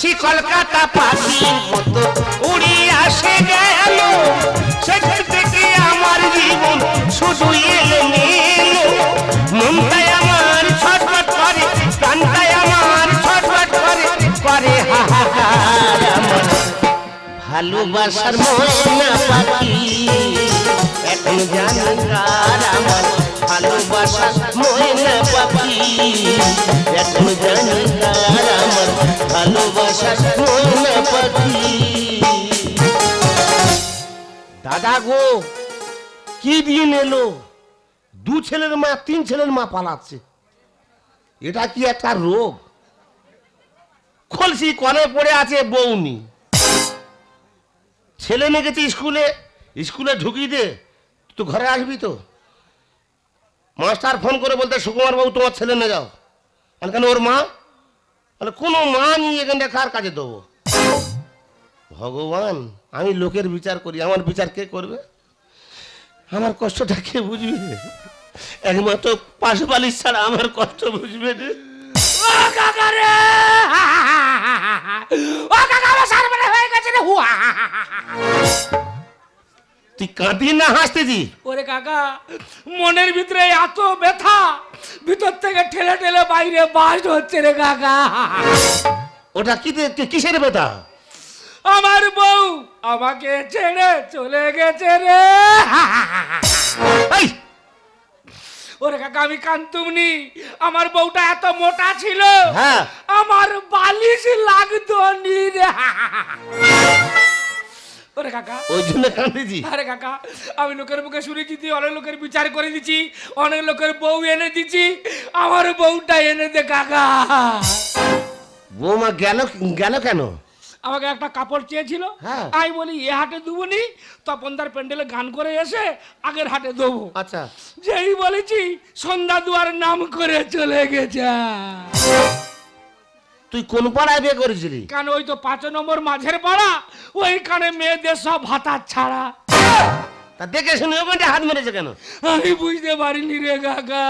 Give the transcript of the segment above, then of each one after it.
সে কলকাতা পাখির মতো উড়ে আসে গেল। সেখান থেকে আমার জীবন শুধু এলো মেলো মনটাই আমার ছটফট করে, প্রাণটাই আমার ছটফট করে করে আমার। ভালোবাসার ময়না পাখি, এখন জানার আমার। ভালোবাসার ময়না পাখি, এখন জানার আমার। দাদা গো, কি এলো? দু ছেলের মা, তিন ছেলের মা পালাচ্ছে। এটা কি একটা রোগ? খলসি কনে পড়ে আছে বৌনি ছেলে নিয়ে গেছে স্কুলে স্কুলে ঢুকিয়ে দে তো ঘরে আসবি তো। মাস্টার ফোন করে বলতে, সুকুমার বাবু, তোমার ছেলে নিয়ে যাও। আর কেন, ওর মা? মানে কোনো মা নিয়ে এখানটা কার কাজে দেবো? ভগবান, আমি লোকের বিচার করি, আমার বিচার কে করবে? আমার কষ্টটা কে বুঝবে? একমাত্র পাশবালিশ ছাড়া আমার কষ্ট বুঝবে হয়ে গেছে রে তুই কাঁদি না হাসতেছি ওরে কাকা মনের ভিতরে এত ব্যথা ভিতর থেকে ঠেলে ঠেলে বাইরে বাস্ট হচ্ছে রে কাকা। ওটা কি কিসের বেটা আমার বউ আমাকে ছেড়ে চলে গেছে রে। এই! ওরে কাকা আমি কান্তুমনি আমার বউটা এত মোটা ছিল হ্যাঁ। আমার বালিশ লাগতো নি রে। ওরে কাকা। ওই জন্য কাঁদিছি আরে কাকা আমি লোকের মুখে শুনেছি তুই অনেক লোকের বিচার করে দিচ্ছি অনেক লোকের বউ এনে দিচ্ছি আমার বউটা এনে দে কাকা। বৌমা গেল গেল কেন? আমাকে একটা কাপড় চেয়েছিল হ্যাঁ। আমি বলি এ হাটে দেবনি তপন তার প্যান্ডেলে গান করে এসে আগের হাটে দেবো। আচ্ছা। যেই বলেছি সন্ধ্যা দুয়ার নাম করে চলে গেছে। তুই কোন পাড়ায় বিয়ে করেছিলি? কারণ ওই তো পাঁচ নম্বর মাঝের পাড়া ওইখানে মেয়েদের সব ভাতার ছাড়া। তা দেখে শুনে ওখানটা হাত মেরেছে কেন? আমি বুঝতে পারিনি রে কাকা।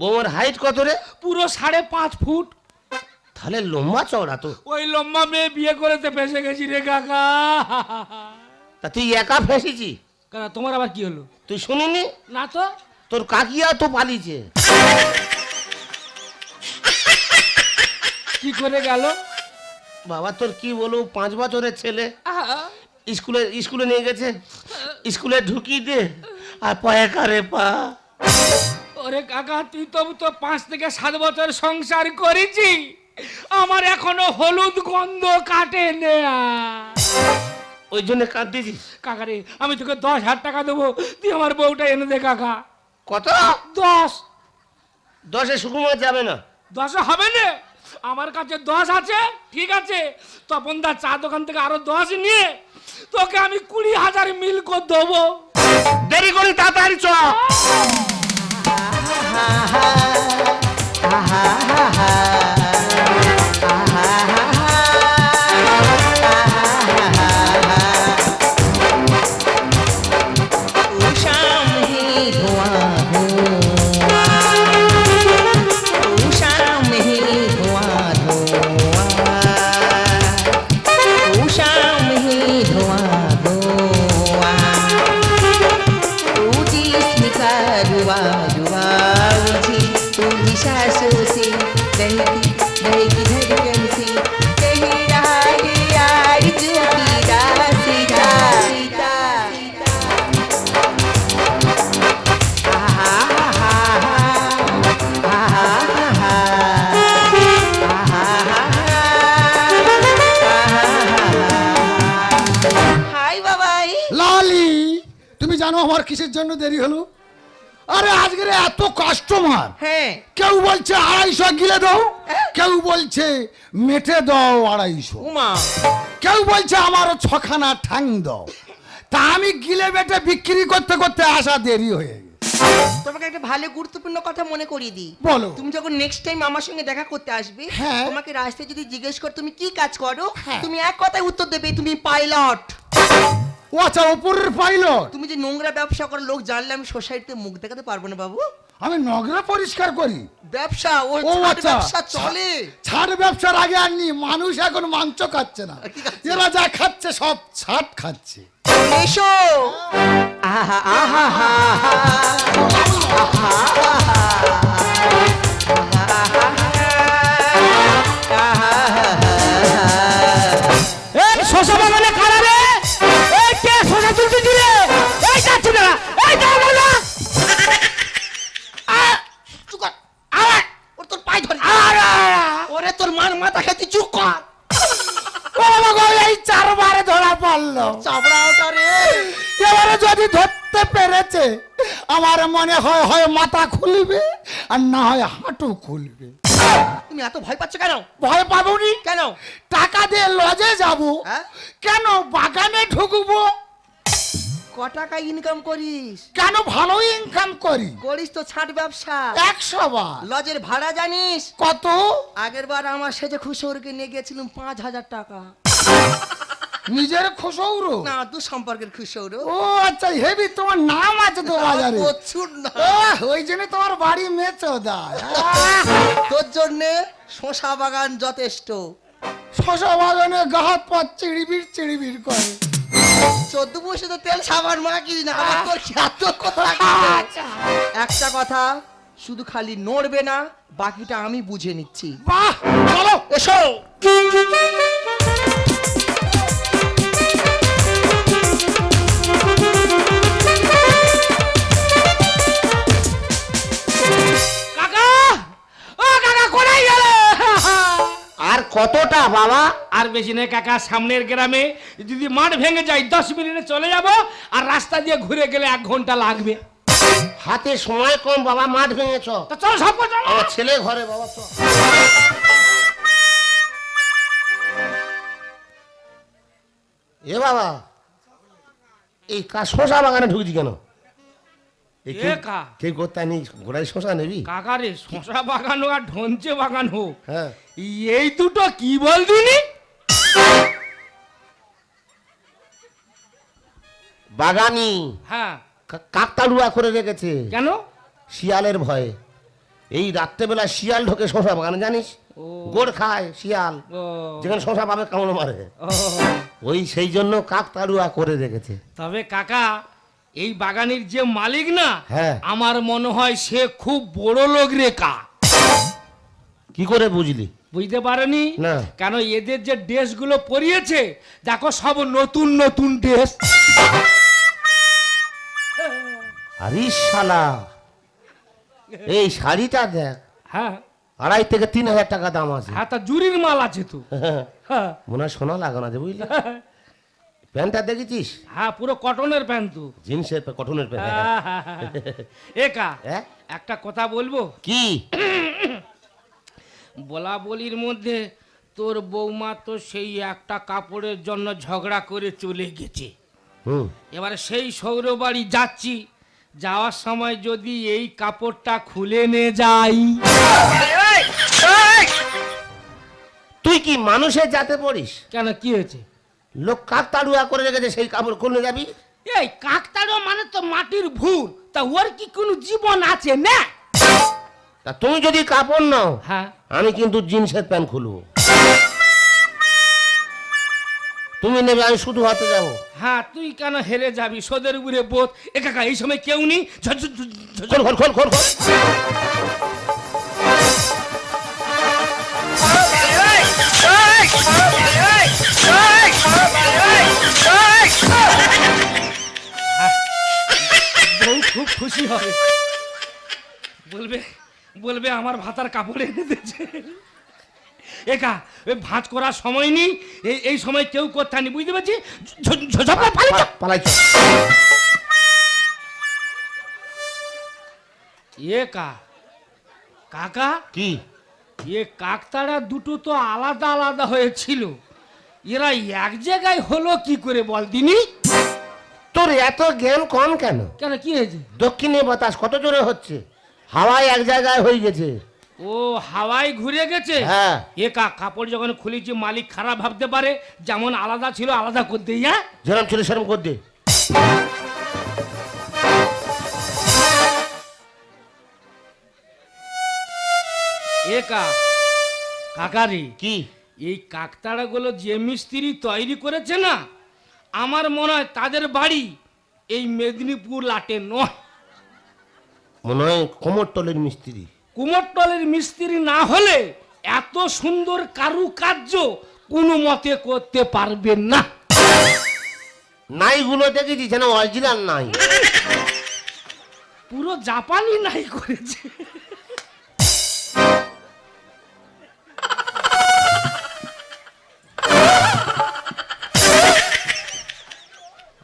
বৌমার হাইট কত রে? পুরো সাড়ে পাঁচ ফুট। তাহলে লম্বা চওড়া তো। ওই লম্বা মেয়ে বিয়ে করেতে ফেসে গেছি রে কাকা। তা তুই একা ফেসেছি? কাকা তোমার আবার কি হলো? তুই শুনিনি? না তো। তোর কাকিয়া তো পালিয়েছে। কি করে গেল? বাবা তোর কি বলব পাঁচ বছরের ছেলে। স্কুলে স্কুলে নিয়ে গেছে। স্কুলে ঢুকিয়ে দে আর পায়ে কারে পা। ওরে কাকা তুই তো তো পাঁচ থেকে সাত বছর সংসার করেছি আমার এখনও হলুদ গন্ধ কাটে নেয়া ওই জন্য কাঁদতেছি কাকা রে আমি তোকে দশ হাজার টাকা দেবো। তুই আমার বউটা এনে দে কাকা। কত? দশ। দশে সুকুমার যাবে না। দশে হবে না? আমার কাছে দশ আছে ঠিক আছে তপন দা চা দোকান থেকে আরও দশ নিয়ে তোকে আমি কুড়ি হাজার মিল করে দেবো দেরি করি তাড়াতাড়ি চ उषा গিলে দাও। কেউ বলছে মেটে দাও আড়াইশো। কেউ বলছে আমারও ছখানা ঠ্যাং দাও। তা আমি গিলে বেটে বিক্রি করতে করতে আসা দেরি হয়ে তোমাকে একটা ভালো গুরুত্বপূর্ণ কথা মনে করিয়ে দিই। বলো। তুমি যখন নেক্সট টাইম আমার সঙ্গে দেখা করতে আসবে হ্যাঁ। তোমাকে রাস্তায় যদি জিজ্ঞেস কর তুমি কি কাজ করো? হ্যাঁ। তুমি এক কথায় উত্তর দেবে তুমি পাইলট ও আচ্ছা ওপরের পাইলট তুমি যে নোংরা ব্যবসা করো লোক জানলে আমি সোসাইটিতে মুখ দেখাতে পারব না বাবু। আমি নগরে পরিষ্কার করি। ব্যবসা ও ও ছাদ আচ্ছা ব্যবসা চলে। ছাড় ব্যবসার আগে আর নি মানুষ এখন মাংস খাচ্ছে না? এরা যা খাচ্ছে সব ছাট খাচ্ছে। এসো। আহা আহা হা আমার মনে হয় হয় মাথা খুলবে আর না হয় হাঁটু খুলবে। তুমি এত ভয় পাচ্ছ কেন? ভয় পাবনি? কেন? টাকা দিয়ে লজে যাব। হ্যাঁ? কেন বাগানে ঢুকবো? ক টাকা ইনকাম করিস? কেন ভালো ইনকাম করি? করিস তো ছাট ব্যবসা। একশো বার। লজের ভাড়া জানিস? কত? আগের বার আমার সেজে খুশোরকে নিয়ে গেছিলাম পাঁচ হাজার টাকা। নিজের খোসৌর? না দু সম্পর্কের খুশোর ও আচ্ছা হেবি তোমার নাম আছে তো বাজারে। প্রচুর না ওই জন্য তোমার বাড়ি মেচো দেয় তোর জন্যে শশা বাগান যথেষ্ট। শশা বাগানে গাহাত পা চিড়িবির চিড়িবির করে। চোদ্দ বসে তো তেল সাবান মাখিস না আবার তোর এত কথা একটা কথা শুধু খালি নড়বে না বাকিটা আমি বুঝে নিচ্ছি। বাহ চলো। এসো। কতটা বাবা? আর বেশি নেই কাকা সামনের গ্রামে যদি মাঠ ভেঙে যায় দশ মিনিটে চলে যাব আর রাস্তা দিয়ে ঘুরে গেলে এক ঘণ্টা লাগবে। হাতে সময় কম বাবা মাঠ ভেঙেছ। তো চলো সব আমার ছেলে ঘরে বাবা এ বাবা এই শশা বাগানে ঢুকছি কেন? কে- করতে শশা নেবি? কাকা রে শশা বাগান আর ঢঞ্চে বাগান। হ্যাঁ। এই দুটো কি বল দিনি বাগানি। হ্যাঁ। কাকতাড়ুয়া করে রেখেছে। কেন? শিয়ালের ভয়ে। এই রাত্রেবেলা শিয়াল ঢোকে শশা বাগানে জানিস? গোড় খায় শিয়াল। যেখানে শশা পাবে কামড় মারে। ওই সেই জন্য কাকতাড়ুয়া করে রেখেছে। তবে কাকা এই বাগানের যে মালিক না হ্যাঁ। আমার মনে হয় সে খুব বড় লোক রে কা। করে বুঝলি? বুঝতে পারেনি? না। কেন এদের যে ড্রেসগুলো পরিয়েছে দেখো সব নতুন নতুন ড্রেস। আরে শালা এই শাড়িটা দেখ হ্যাঁ। আড়াই থেকে তিন হাজার টাকা দাম আছে। হ্যাঁ তা জুরির মাল আছে তো। হ্যাঁ। মনে হয় সোনা লাগানো আছে বুঝলি? প্যান্টটা দেখেছিস হ্যাঁ পুরো কটনের প্যান্ট তো। জিন্সের কটনের প্যান্ট। হ্যাঁ, হ্যাঁ, হ্যাঁ। একা? একটা কথা বলব? কি? বলা বলির মধ্যে তোর বৌমা তো সেই একটা কাপড়ের জন্য ঝগড়া করে চলে গেছে। হুম। এবারে সেই সৌরবাড়ি যাচ্ছি যাওয়ার সময় যদি এই কাপড়টা খুলে নে যাই। তুই কি মানুষের যাতে পড়িস? কেন কি হয়েছে? লোক কাকতাড়ুয়া করে রেখেছে সেই কাপড় খুলে যাবি? এই কাকতাড়ো মানে তো মাটির ভুল। তা ওর কি কোনো জীবন আছে না? তা তুমি যদি কাপড় নাও হ্যাঁ। আমি কিন্তু জিন্সের প্যান্ট খুলবো। তুমি নেবে আমি শুধু হাতে যাব। হ্যাঁ তুই কেন হেরে যাবি? সোদের উপরে বোধ। এ কাকা এই সময় কেউ নেই? খোল খোল খোল খোল। খুশি হবে। বলবে বলবে আমার ভাতার কাপড় এনে দিয়েছে। একা ওই ভাঁজ করার সময় নেই এই এই সময় কেউ করতে নি বুঝতে পারছি। পালাই এ কা কাকা? কি? এ কাকতারা দুটো তো আলাদা আলাদা হয়েছিল। এরা এক জায়গায় হলো কি করে বল দিনি? তোর এত জ্ঞান কম কেন? কেন কি হয়েছে? দক্ষিণে বাতাস কত জোরে হচ্ছে? হাওয়ায় এক জায়গায় হয়ে গেছে। ও হাওয়ায় ঘুরে গেছে? হ্যাঁ। এ কা কাপড় যখন খুলেছি মালিক খারাপ ভাবতে পারে যেমন আলাদা ছিল আলাদা করতে হ্যাঁ? যেরম ছিল সেরম কর দে। একা কাকারি কি? এই কাকতাড়াগুলো যে মিস্ত্রি তৈরি করেছে না আমার মনে হয় তাদের বাড়ি এই মেদিনীপুর লাটে নয়। মনে হয় কোমর টলের মিস্ত্রি। কুমোরটলের মিস্ত্রি না হলে এত সুন্দর কারুকার্য কোনো মতে করতে পারবেন না। নাইগুলো দেখেছি যেন অরিজিনাল নাই। পুরো জাপানি নাই করেছে।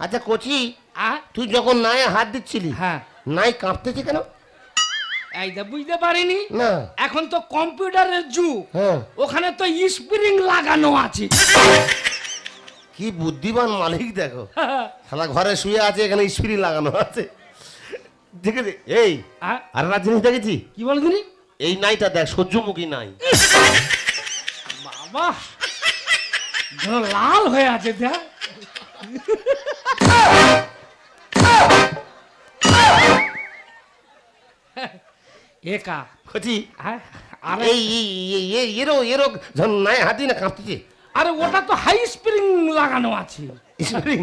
আচ্ছা কচি তুই যখন নাই হাত দিচ্ছিলি হ্যাঁ। নাই কাঁপতেছে কেন? এইটা বুঝতে পারিনি? না। এখন তো কম্পিউটারের যুগ। হ্যাঁ। ওখানে তো স্প্রিং লাগানো আছে। কি বুদ্ধিমান মালিক দেখো। শালা ঘরে শুয়ে আছে এখানে স্প্রিং লাগানো আছে। দেখেছি এই আর একটা জিনিস দেখেছি? কি বল তুমি? এই নাইটা দেখ সহ্যমুখী নাই। বাবা লাল হয়ে আছে দেখ। একা কচি আরে এরও যখন নাই হাতি না কাঁপতেছে আরে ওটা তো হাই স্প্রিং লাগানো আছে স্প্রিং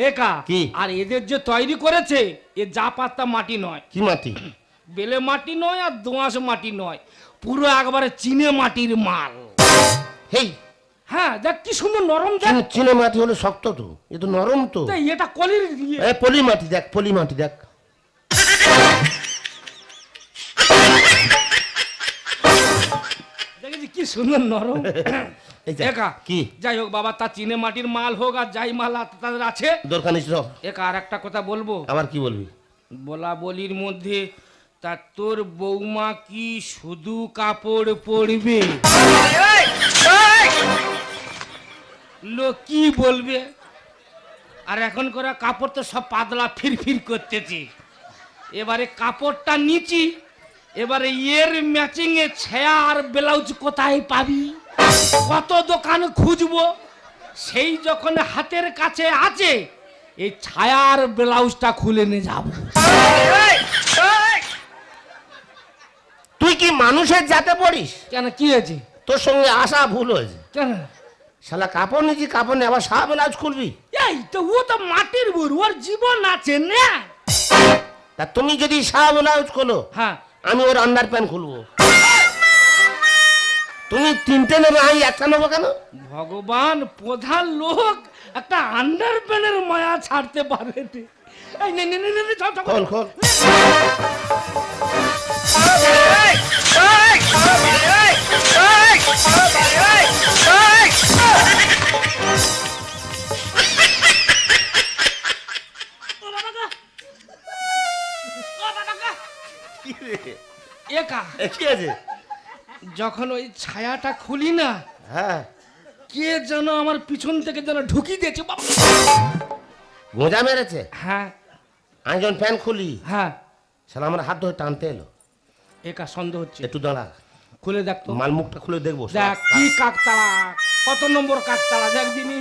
একা কি? আর এদের যে তৈরি করেছে এ যা পাত্তা মাটি নয় কি মাটি বেলে মাটি নয় আর দোঁয়াশ মাটি নয় পুরো একবারে চিনে মাটির মাল হেই হ্যাঁ দেখ কি সুন্দর নরম দেখ। চিনে- মাটি হলে শক্ত তো এ তো নরম তো। দেখ, এটা কলির ইয়ে। এ পলি মাটি দেখ পলি মাটি দেখ। কি সুন্দর নরম। এই একা। কি? যাই হোক বাবা তা চিনে মাটির মাল হোক আর যাই মাল তাদের আছে। দরকার নেই সব একা আর একটা কথা বলব? আবার কি বলবি? বলা বলির মধ্যে তা তোর বৌমা কি শুধু কাপড় পরবে? লোক কি বলবে? আর এখন করে কাপড় তো সব পাতলা ফিরফির করতেছে। এবারে কাপড়টা নিচি এবারে এর ম্যাচিং এ ছায়া আর ব্লাউজ কোথায় পাবি? কত দোকান খুঁজবো? সেই যখন হাতের কাছে আছে এই ছায়ার ব্লাউজটা খুলে নিয়ে যাব। তুই কি মানুষের যাতে পড়িস? কেন কি হয়েছে? তোর সঙ্গে আসা ভুল হয়েছে। কেন? শালা কাপড় নিয়েছি কাপড় নিয়ে আবার সাহা ব্লাউজ খুলবি এই তো ও তো মাটির বুড় ওর জীবন আছে না তা তুমি যদি সাহা ব্লাউজ খোলো হ্যাঁ আমি ওর আন্ডার প্যান্ট খুলবো তুমি তিনটে নেবে আমি একটা নেব কেন ভগবান প্রধান লোক একটা আন্ডার প্যানের মায়া ছাড়তে পারে নে। এই নে নে নে নে চল, চল, খোল খোল কি রে? একা? এ কি আছে যখন ওই ছায়াটা খুলি না হ্যাঁ। কে যেন আমার পিছন থেকে যেন ঢুকি দিয়েছে বাবা। গোঁজা মেরেছে? হ্যাঁ। আমি যখন প্যান্ট খুলি হ্যাঁ। শালা আমার হাত ধরে টানতে এলো। একা সন্দেহ হচ্ছে। একটু দাঁড়া। খুলে দেখ তো। মাল মুখটা খুলে দেখব দেখ কি কাকতাড়া। কত নম্বর কাকতাড়া দেখ দিনি।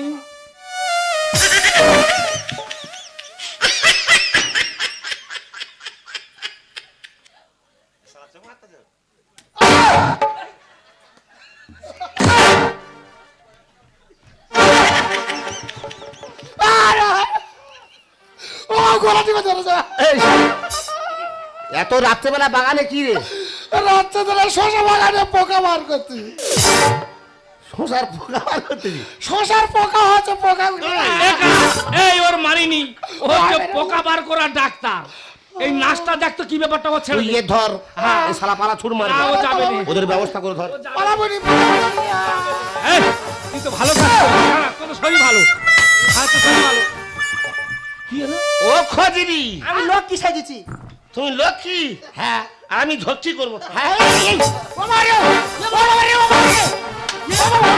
এত রাত্রেবেলা বাগানে কি রে? রাত্রে ধরে শশা বাগানে পোকা বার করতে। শোষার পোকা বার করতেছি শশার পোকা হচ্ছে পোকা এই ওর মারিনি ও হচ্ছে পোকা বার করা ডাক্তার। এই নাচটা দেখতো কি ব্যাপারটা ও ছেড়ে ধর হ্যাঁ। এই শালা পালা ছুট মারবে না, ও যাবে না। ওদের ব্যবস্থা করে ধর। পালাবনি। এই, তুই তো ভালো কাজ করছিস, দাঁড়া, তোর তো শরীর ভালো। হ্যাঁ তো শরীর ভালো। কি হলো ও খজিরি আমি লোক কি সাজেছি তুমি লক্ষ্মী? হ্যাঁ। আর আমি ধরছি করব হ্যাঁ ও মারে ও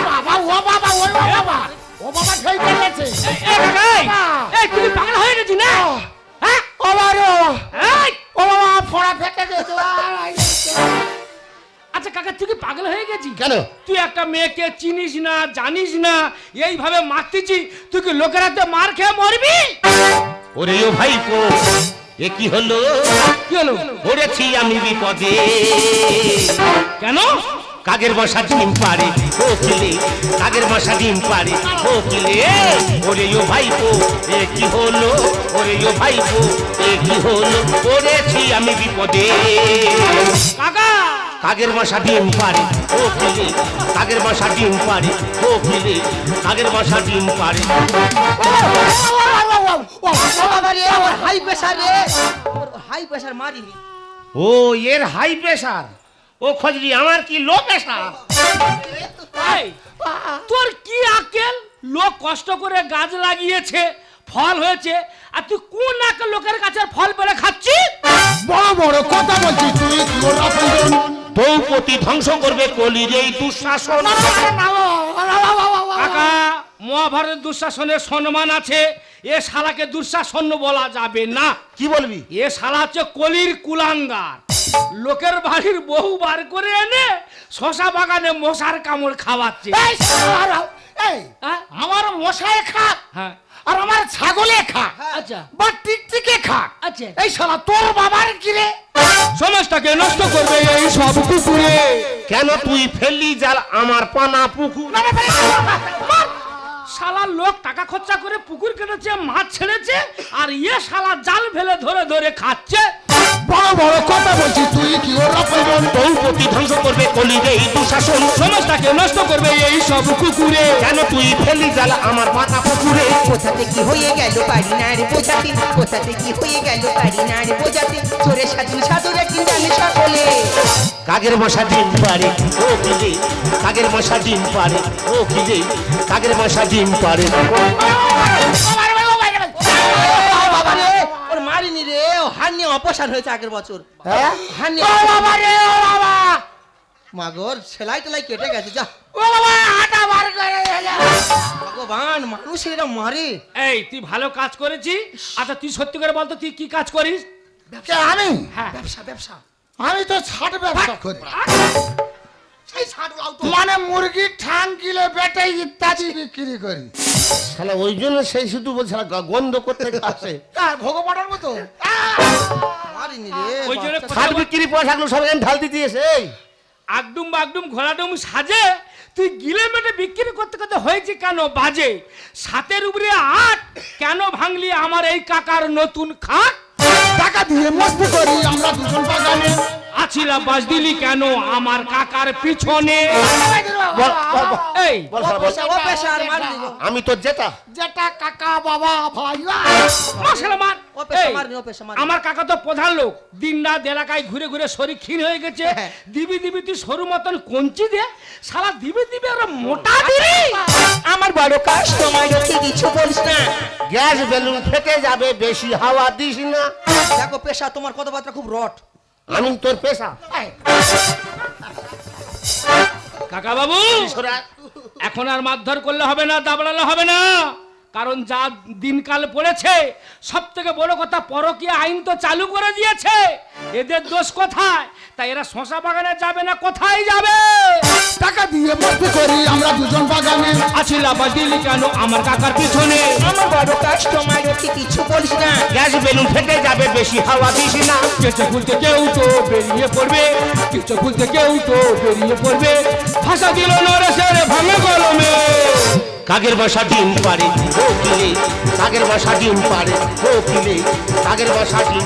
বাবা ও বাবা ও বাবা ও বাবা গেছে এই, পাগল হয়ে গেছিস না? হ্যাঁ ও বাবা ফোড়া ফেটে গেছে আচ্ছা কাকা তুই কি পাগল হয়ে গেছিস কেন? তুই একটা মেয়েকে চিনিস না জানিস না এইভাবে মারতেছি তুই কি লোকের হাতে মার খেয়ে মরবি? ওরে ও ভাই এ কি হলো? কি হলো? পড়েছি আমি বিপদে। কেন? কাগের বসা ডিম পারে ও কিলে। কাগের বসা ডিম পারে ও কিলে। ওরে ও ভাইপো এ কি হলো? ওরে ও ভাইপো এ কি হলো? পড়েছি আমি বিপদে। কাকা! কাগের বসা ডিম পারে ও কিলে কাগের বসা ডিম পারে ও কিলে কাগের বসা ডিম পারে ওর হাই প্রেসার রে হাই প্রেসার মারিনি ও এর হাই প্রেশার ও খজরি আমার কি লো প্রেশার তোর কি আকেল? লোক কষ্ট করে গাছ লাগিয়েছে ফল হয়েছে আর তুই কোন লোকের কাছে ফল পেলে খাচ্ছিস? বড় বড় কথা বলছিস তুই বৌপতি ধ্বংস করবে কলির এই দুঃশাসন কাকা মহাভারত দুঃশাসনের সম্মান আছে এ শালাকে দুঃশাসন বলা যাবে না কি বলবি এ শালা হচ্ছে কলির কুলাঙ্গার লোকের বাড়ির বহু বার করে এনে শশা বাগানে মশার কামড় খাওয়াচ্ছে এই শালা, হ্যাঁ? আমার মশায় খা হ্যাঁ আর আমার ছাগলে খা। আচ্ছা। বা টিকটিকে খা। আচ্ছা। এই শালা তোর বাবার কি রে? সমাজটাকে নষ্ট করবে এই সব কুকুরে। কেন তুই ফেললি জাল আমার পানা পুকুর? শালা লোক টাকা খরচা করে পুকুর কেটেছে মাছ ছেড়েছে আর ইয়ে শালা জাল ফেলে ধরে ধরে খাচ্ছে। বড় বড় কথা বলছিস তুই কি ওর আপনজন? বৌপতি ধ্বংস করবে কলির এই দুঃশাসন। সমাজটাকে নষ্ট করবে এই সব কুকুরে। কেন তুই আমার পানা পুকুরে? কোথাতে কি হয়ে গেল পারি না রে বোঝাতে? কোথাতে কি হয়ে গেল পারি না রে বোঝাতে? চোরে স্বাধীন সাধুরে কি জানে সকলে। কাগের মশা ডিম পারে ও কিলে কাগের মশা ডিম পারে ও কিলে কাগের মশা ডিম পারে। অপসার হয়েছে আগের বছর। হ্যাঁ? ও বাবা রে, ও বাবা! মাগর সেলাই টেলাই কেটে গেছে যা। ও বাবা, আটা বার করে ভগবান মানুষ এরা মারে। এই তুই ভালো কাজ করেছিস? আচ্ছা তুই সত্যি করে বলতো তুই কি কাজ করিস? ব্যবসা আমি? হ্যাঁ। ব্যবসা ব্যবসা। আমি তো ছাট ব্যবসা করি। মানে মুরগির ঠাং কিলো বেটে ইত্যাদি বিক্রি করি। শালা ওই জন্য সেই শুধু বলছে গন্ধ করতে আসে। ভগবানের মতো। ওই জন্য বিক্রি সব এখানে ঢাল দিতে এসে এই। আগডুম বাগডুম ঘোড়াডুম সাজে তুই গিলে মেটে বিক্রি করতে করতে হয়েছে কেন বাজে? সাতের উপরে আট কেন ভাঙলি আমার এই কাকার নতুন খাট? টাকা দিয়ে মস্তি করি। আমরা দুজন বাগানে। আছিলা বাজ দিলি কেন? আমার কাকার পিছনে। এই আমি তো জেতা যেটা কাকা বাবা ভাই মশলা আমার কাকা তো প্রধান লোক। দিন রাত এলাকায় ঘুরে ঘুরে শরীর ক্ষীণ হয়ে গেছে। হ্যাঁ। দিবি দিবি তুই সরু মতন কঞ্চি দে। সারা দিবি দিবি আর মোটা দিবি। আমার বড় কাস্টমার কি কিছু বলিস না। গ্যাস বেলুন ফেটে যাবে বেশি হাওয়া দিস না। দেখো পেশা তোমার কথাবার্তা খুব রট। আমি তোর পেশা। কাকা বাবু এখন আর মারধর করলে হবে না দাবড়ালে হবে না। কারণ যা দিনকাল পড়েছে সব থেকে বড় কথা পরকীয় আইন তো চালু করে দিয়েছে। এদের দোষ কোথায়? তাই এরা শশা বাগানে যাবে না কোথায় যাবে? টাকা দিয়ে মস্তি করি আমরা দুজন বাগানে। আছিলা বা দিলি কেন আমার কাকার পিছনে? আমার বড় কাস্টমার কি কিছু বলিস না। গ্যাস বেলুন ফেটে যাবে বেশি হাওয়া দিস না। কেঁচো খুলতে কেউ তো বেরিয়ে পড়বে। কেঁচো খুলতে কেউ তো বেরিয়ে পড়বে। ফাঁসা দিল নরেশের ভাঙে কলমে। কাগের বসা ডিম পারে ও কিলে কাগের বসা ডিম পারে ও কিলে কাগের বসা ডিম।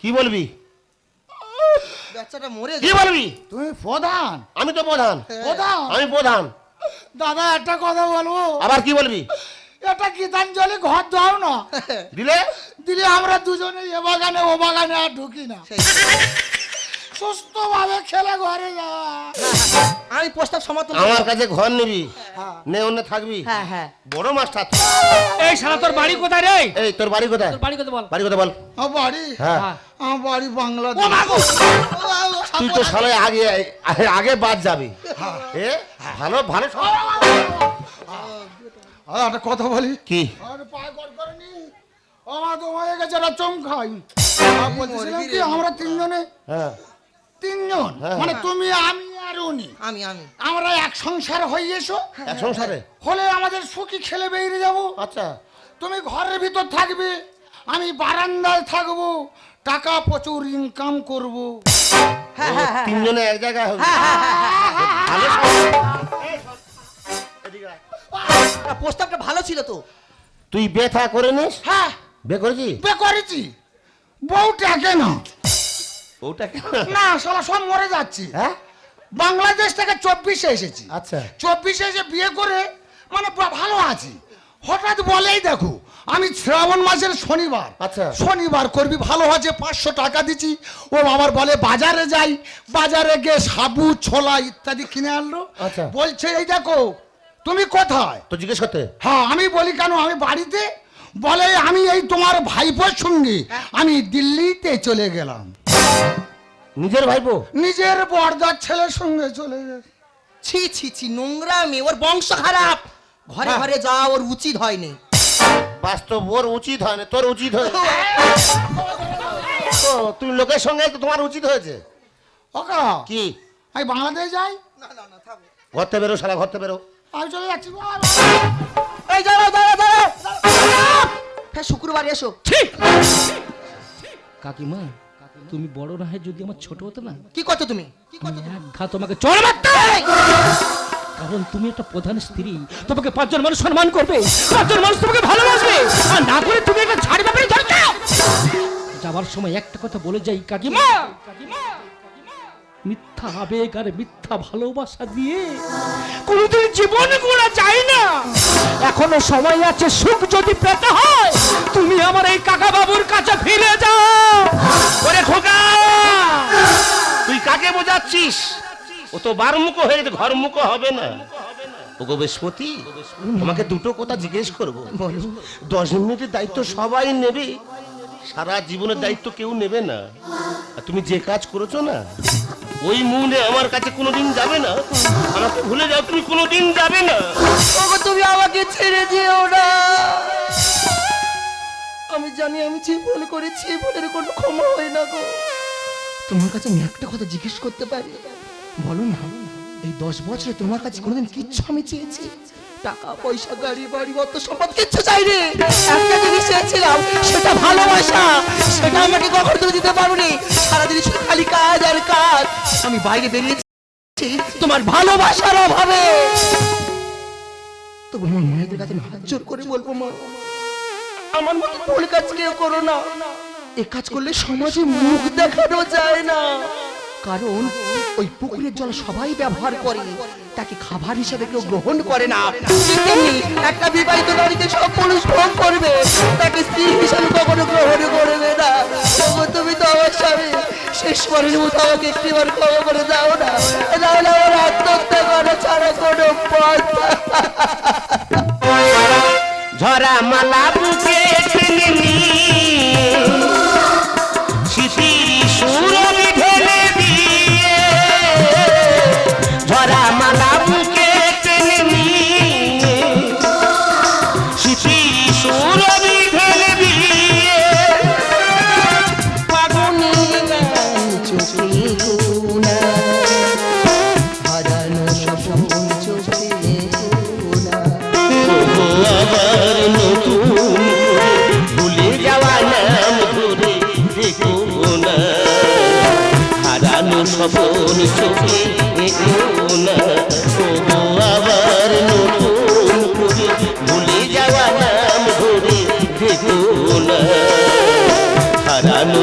কি বলবি? কি বলবি? তুমি প্রধান। আমি তো প্রধান। প্রধান আমি প্রধান। দাদা একটা কথা বলব। আবার কি বলবি? এটা গীতাঞ্জলি ঘর দাও না? দিলে? দিলে আমরা দুজনে এ বাগানে ও বাগানে আর ঢুকি না। সেই সুস্থ ভাবে খেলে ঘরে যাওয়া আমি প্রস্তাব সমর্থন আমার কাছে ঘর নিবি? নে অন্য থাকবি? হ্যাঁ হ্যাঁ। বড় মাস্টার তুই। এই শালা তোর বাড়ি কোথায় রে? এই তোর বাড়ি কোথায়? তোর বাড়ি কোথায় বল। বাড়ি কোথায় বল। আমার বাড়ি? হ্যাঁ। আমার বাড়ি বাংলাদেশ। তুই তো সালে আগে আগে বাদ যাবি। এ ভালো ভালো আর একটা কথা বলি। কি? আর পায়ে গড় করেনি। আমার তো হয়ে গেছে একটা চমকাই। আর বলছিলাম কি আমরা তিনজনে? হ্যাঁ। তিনজন? হ্যাঁ। মানে তুমি আমি আর উনি। আমি আমি। আমরা এক সংসার হয়ে এসো এক সংসারে? হলে আমাদের সুখী খেলে বেরিয়ে যাব। আচ্ছা। তুমি ঘরের ভিতর থাকবে। আমি বারান্দায় থাকব। টাকা প্রচুর ইনকাম করব। হ্যাঁ হ্যাঁ হ্যাঁ তিনজনে এক জায়গায় হবে। প্রস্তাবটা ভালো ছিল তো। তুই ব্যথা করে নিস? হ্যাঁ। বে করেছি? বে করেছি। বউটাকে না কেন? না শালা সব মরে যাচ্ছি। হ্যাঁ? বাংলাদেশ থেকে চব্বিশে এসেছি। আচ্ছা। চব্বিশে এসে বিয়ে করে মানে ভালো আছি। হঠাৎ বলেই দেখো আমি শ্রাবণ মাসের শনিবার। আচ্ছা। শনিবার করবি ভালো আছে পাঁচশো টাকা দিচ্ছি। ও আমার বলে বাজারে যাই। বাজারে গিয়ে সাবু ছোলা ইত্যাদি কিনে আনলো। আচ্ছা। বলছে এই দেখো তুমি কোথায়? তো জিজ্ঞেস করতে। হ্যাঁ আমি বলি কেন? আমি বাড়িতে? বলে আমি এই তোমার ভাইপোর সঙ্গে আমি দিল্লিতে চলে গেলাম। নিজের ভাইপো? নিজের বর্দার ছেলের সঙ্গে চলে গেছে ছি ছি ছি নোংরা মেয়ে ওর বংশ খারাপ। ঘরে ঘরে যাওয়া ওর উচিত হয়নি। বাস্তব ওর উচিত হয় না তোর উচিত হয় তো তুই লোকের সঙ্গে তো তোমার উচিত হয়েছে? ওকা কি? আমি বাংলাদেশ যাই? ঘরতে বেরো সারা ঘরতে বেরো। আমি চলে যাচ্ছি। এই দাঁড়াও দাঁড়াও দাঁড়াও। হ্যাঁ শুক্রবার এসো। কাকিমা তুমি বড় না হয় যদি আমার ছোট হতো না? কি তুমি? কি তোমাকে চড় মারতে! কারণ তুমি একটা প্রধান স্ত্রী তোমাকে পাঁচজন মানুষ সম্মান করবে পাঁচজন মানুষ তোমাকে ভালোবাসবে আর না করে তুমি একটা ঝাড়ি ব্যাপারে ধরছো যাবার সময় একটা কথা বলে যাই কাকিমা। মিথ্যা আবেগ আর মিথ্যা ভালোবাসা দিয়ে কোনোদিন জীবন গোড়া যায় না। এখনও সময় আছে সুখ যদি পেতে হয় তুমি আমার এই কাকা বাবুর কাছে ফিরে যাও। ওরে খোকা তুই কাকে বোঝাচ্ছিস? ও তো বারমুখ হয়ে গেছে ঘরমুখ হবে না। ও গো বৃহস্পতি তোমাকে দুটো কথা জিজ্ঞেস করব। দশ মিনিটের দায়িত্ব সবাই নেবে। সারা জীবনের দায়িত্ব কেউ নেবে না। আর তুমি যে কাজ করেছ না ওই মুহূর্তে আমার কাছে কোনোদিন যাবে না। আমাকে ভুলে যাও, তুমি কোনোদিন যাবে না। ওগো, তুমি আমাকে ছেড়ে যেও না। আমি জানি আমি যে ভুল করেছি ভুলের কোনো ক্ষমা হয় না গো। তোমার কাছে আমি একটা কথা জিজ্ঞেস করতে পারি? বলো না, এই দশ বছরে তোমার কাছে কোনোদিন কিচ্ছু আমি চেয়েছি? টাকা পয়সা গাড়ি বাড়ি অত সম্পদ কিচ্ছু চাইনি একটা জিনিস চেয়েছিলাম সেটা ভালোবাসা। সেটা আমাকে কখনো তুমি দিতে পারোনি। সারাদিন শুধু খালি কাজ আর কাজ। আমি বাইরে বেরিয়েছি তোমার ভালোবাসার অভাবে। তবু আমার মায়েদের কাছে হাত জোর করে বলব, মা, আমার মতো ভুল কাজ কেউ করো না। এ কাজ করলে সমাজে মুখ দেখানো যায় না। কারণ ওই পুকুরের জল সবাই ব্যবহার করে। তাকে খাবার হিসেবে কেউ গ্রহণ করে না। একটা বিবাহিত নারীকে সব পুরুষ ভোগ করবে, তাকে স্ত্রী হিসেবে কখনো গ্রহণ করবে না। তুমি তো আমার স্বামী। শেষ শেষবারের মতো আমাকে একটিবার ক্ষমা করে দাও না। না আমার আত্মহত্যা করা ছাড়া কোনো পথ ঝরা মালা বুকে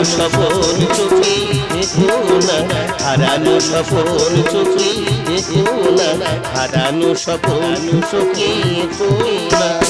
হারানো চুকি হারানো সপন না হারানো সপন দেখো